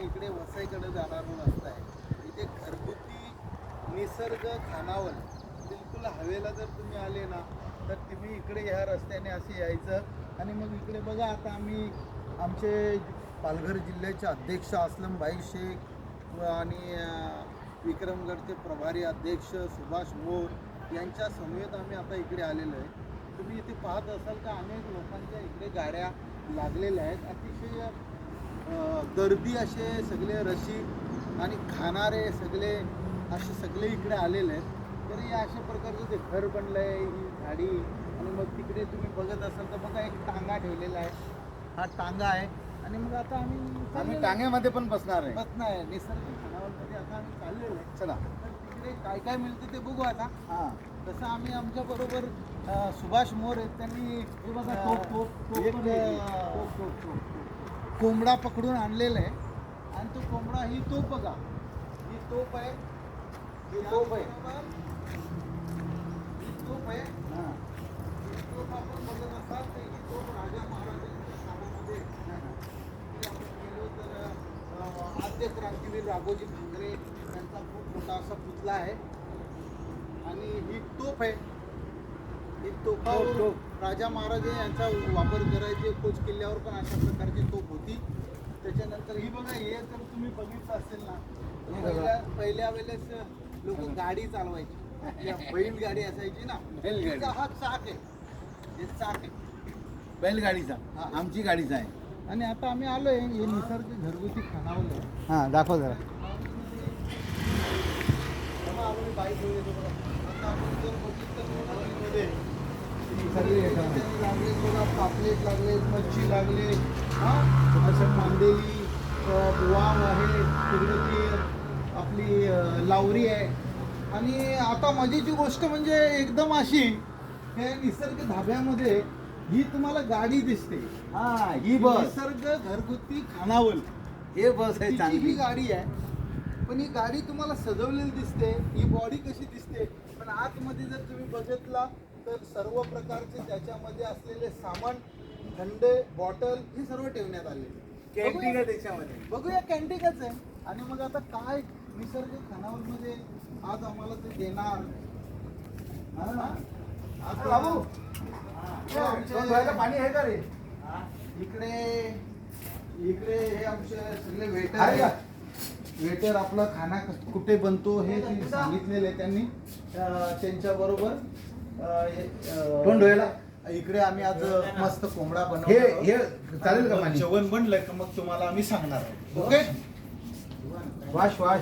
आणि इकडे वसईकडे जाणारा रस्ता आहे. इथे घरगुती निसर्ग खानावल बिलकुल हवेला जर तुम्ही आले ना तर तुम्ही इकडे ह्या रस्त्याने असे यायचं. आणि मग इकडे बघा आता आम्ही आमचे पालघर जिल्ह्याचे अध्यक्ष असलम भाई शेख आणि विक्रमगडचे प्रभारी अध्यक्ष सुभाष मोर यांच्या समेत आम्ही आता इकडे आलेलो आहे. तुम्ही इथे पाहत असाल का अनेक लोकांच्या इकडे गाड्या लागलेल्या आहेत. अतिशय गर्दी असे सगळे रसिक आणि खाणारे सगळे असे सगळे इकडे आलेले आहेत. तर हे अशा प्रकारचं ते घर बनलं आहे ही झाडी. आणि मग तिकडे तुम्ही बघत असाल तर बघा एक टांगा ठेवलेला आहे. हा टांगा आहे. आणि मग आता आम्ही आम्ही. टांग्यामध्ये पण बसणार आहे. बसणार आहे. निसर्ग खानावरमध्ये आता आम्ही चाललेलो आहे. चला. तर तिकडे काय काय मिळतं ते बघू आता. हा. तसं आम्ही आमच्या बरोबर सुभाष मोर आहेत. त्यांनी हे बघा, टोप, टोप, टोप, टोप, टोप. कोंबडा पकडून आणलेला आहे. आणि तो कोंबडा ही तोप बघा. ही तोप आहे. ही तोप आहे. ही तोप आहे. हा. ही तोप आपण बघत असाल तर ही तोप राजा महाराजांच्या काळामध्ये इथे आपण गेलो तर अं, आद्य क्रांतीवीर राघोजी भांगरे यांचा खूप मोठा असा पुतळा आहे. आणि ही तोप आहे. ही तोफावर तोप, राजा महाराजे यांचा वापर करायचे कोच किल्ल्यावर पण अशा प्रकारची तोप होती त्याच्यानंतर ही बघा हे जर तुम्ही बघितलं असेल ना तर हे. पहिल्या पहिल्या वेळेस लोक गाडी चालवायची बैलगाडी असायची ना बैलगाडी. हा चाक आहे हे चाक आहे बैलगाडीचा हा. आमची गाडीचा आहे आणि आता आम्ही आलोय हे निसर्ग घरगुती खानावलं आहे. हा दाखव जरा बाईक घेऊन येतो बघा. आता आपण जर बघितलं मोबाईलमध्ये, सगळे येतात. चिकन लागले बघा पापलेट लागले मच्छी लागले. हा? असं मांदेली अं, वाम आहे तिकडे ती आपली लावरी आहे. आणि आता मजेची गोष्ट म्हणजे एकदम अशी हे निसर्ग धाब्यामध्ये ही तुम्हाला गाडी दिसते. हा ही बस. निसर्ग घरगुती खानावल. हे बस आहे ही चांगली. गाडी आहे. पण ही गाडी तुम्हाला सजवलेली दिसते. ही बॉडी कशी दिसते? पण आतमध्ये जर तुम्ही बघितला तर सर्व प्रकारचे त्याच्यामध्ये असलेले सामान थंड बॉटल हे सर्व ठेवण्यात आले कॅन्टीन आहे त्याच्यामध्ये. बघूया कॅन्टीनच आहे. आणि मग आता काय निसर्ग खानावळमध्ये आज आम्हाला ते देणार? हा? आज बाबू. हे. आमचे- दोन धुवायला पाणी आहे का रे? इकडे इकडे हे आमचे सगळे वेटर का? वेटर आपला खाना कुठे बनतो हे ते सांगितलेलं आहे त्यांनी. त्यांच्या बरोबर तोंड धुवायला? इकडे आम्ही आज मस्त कोंबडा हे बनवतो. हे चालेल का पाणी जेवण बनलं का मग तुम्हाला आम्ही सांगणार ओके? Wash wash.